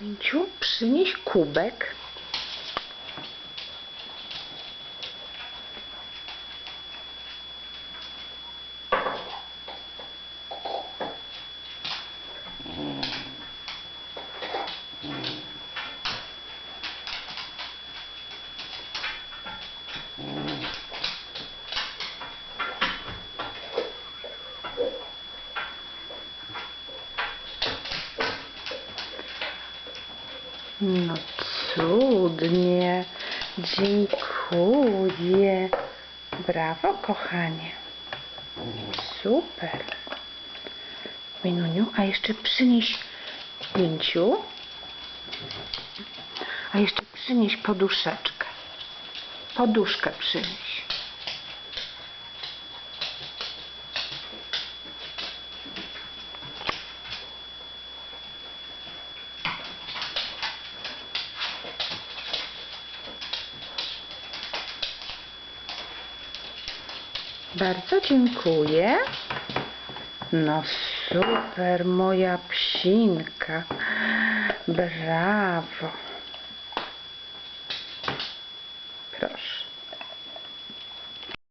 Minciu, przynieś kubek. No cudnie. Dziękuję. Brawo, kochanie. Super. Minuniu, a jeszcze przynieś Minciu. A jeszcze przynieś poduszeczkę. Poduszkę przynieś. Bardzo dziękuję. No super, moja psinka. Brawo. Proszę.